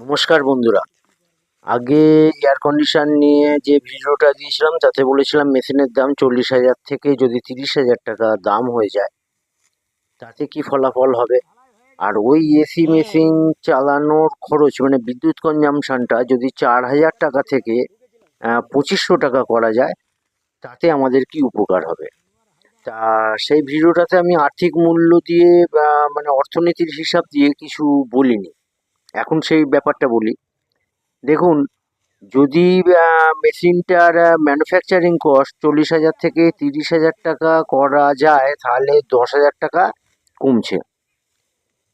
নমস্কার বন্ধুরা। আগে এয়ার কন্ডিশন নিয়ে যে ভিডিওটা দিয়েছিলাম, তাতে বলেছিলাম মেশিনের দাম চল্লিশ হাজার থেকে যদি তিরিশ হাজার টাকা দাম হয়ে যায়, তাতে কি ফলাফল হবে? আর ওই এসি মেশিন চালানোর খরচ মানে বিদ্যুৎ কনজামশানটা যদি চার হাজার টাকা থেকে পঁচিশশো টাকা করা যায়, তাতে আমাদের কি উপকার হবে? তা সেই ভিডিওটাতে আমি আর্থিক মূল্য দিয়ে মানে অর্থনীতির হিসাব দিয়ে কিছু বলিনি। এখন সেই ব্যাপারটা বলি। দেখুন, যদি মেশিনটার ম্যানুফ্যাকচারিং কস্ট চল্লিশ হাজার থেকে তিরিশ হাজার টাকা করা যায়, তাহলে দশ হাজার টাকা কমছে।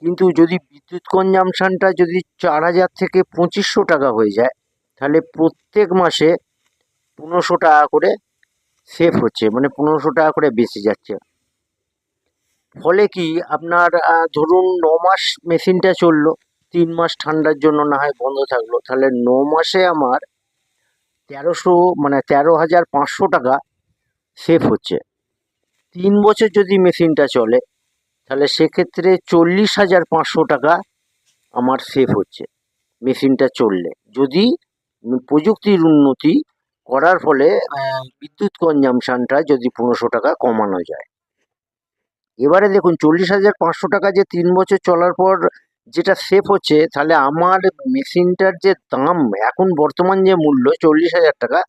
কিন্তু যদি বিদ্যুৎ কনজামশানটা যদি চার হাজার থেকে পঁচিশশো টাকা হয়ে যায়, তাহলে প্রত্যেক মাসে পনেরোশো টাকা করে সেভ হচ্ছে মানে পনেরোশো টাকা করে বেঁচে যাচ্ছে। ফলে কি, আপনার ধরুন, ন মাস মেশিনটা চলল তিন মাস ঠান্ডার জন্য না হয় বন্ধ থাকল। তাহলে ন মাসে আমার তেরোশো মানে তেরো হাজার পাঁচশো টাকা সেভ হচ্ছে। তিন বছর যদি মেশিনটা চলে, তাহলে সেক্ষেত্রে চল্লিশ হাজার পাঁচশো টাকা আমার সেভ হচ্ছে মেশিনটা চললে। যদি প্রযুক্তির উন্নতি করার ফলে বিদ্যুৎ কনজামশানটা যদি পনেরোশো টাকা কমানো যায়। এবারে দেখুন, চল্লিশ হাজার পাঁচশো টাকা যে তিন বছর চলার পর যেটা সেফ হচ্ছে, তাহলে আমার মেশিনটার যে দাম, এখন বর্তমান যে মূল্য চল্লিশ হাজার টাকা,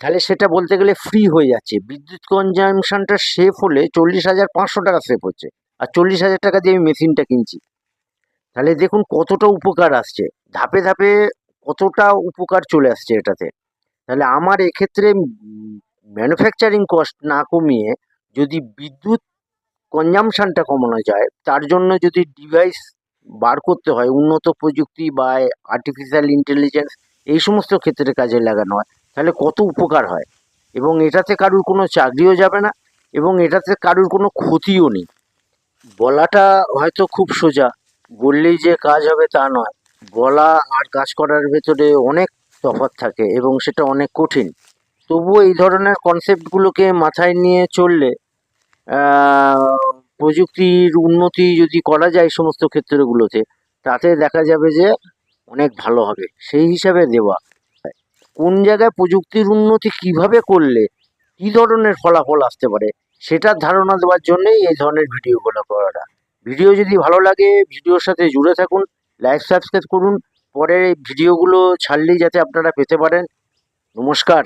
তাহলে সেটা বলতে গেলে ফ্রি হয়ে যাচ্ছে। বিদ্যুৎ কনজামশনটা সেফ হলে চল্লিশ হাজার পাঁচশো টাকা সেফ হচ্ছে। আর চল্লিশ হাজার টাকা দিয়ে আমি মেশিনটা কিনছি। তাহলে দেখুন কতটা উপকার আসছে। ধাপে ধাপে কতটা উপকার চলে আসছে এটাতে। তাহলে আমার এক্ষেত্রে ম্যানুফ্যাকচারিং কস্ট না কমিয়ে যদি বিদ্যুৎ কনজামশনটা কমানো যায়, তার জন্য যদি ডিভাইস বার করতে হয়। উন্নত প্রযুক্তি বা আর্টিফিশিয়াল ইন্টেলিজেন্স এই সমস্ত ক্ষেত্রে কাজে লাগানো হয়। তাহলে কত উপকার হয়? এবং এটাতে কারুর কোনো চাকরিও যাবে না এবং এটাতে কারুর কোনো ক্ষতিও নেই। বলাটা হয়তো খুব সোজা। বললেই যে কাজ হবে তা নয়। বলা আর কাজ করার ভেতরে অনেক তফাৎ থাকে এবং সেটা অনেক কঠিন। তবুও এই ধরনের কনসেপ্টগুলোকে মাথায় নিয়ে চললে প্রযুক্তির উন্নতি যদি করা যায় সমস্ত ক্ষেত্রগুলোতে, তাতে দেখা যাবে যে অনেক ভালো হবে। সেই হিসাবে দেওয়া। কোন জায়গায় প্রযুক্তির উন্নতি কীভাবে করলে, কি ধরনের ফলাফল আসতে পারে, সেটার ধারণা দেওয়ার জন্যই এই ধরনের ভিডিওগুলো করাটা। ভিডিও যদি ভালো লাগে, ভিডিওর সাথে জুড়ে থাকুন, লাইক, সাবস্ক্রাইব করুন। পরে ভিডিওগুলো ছাড়লেই যাতে আপনারা পেতে পারেন। নমস্কার।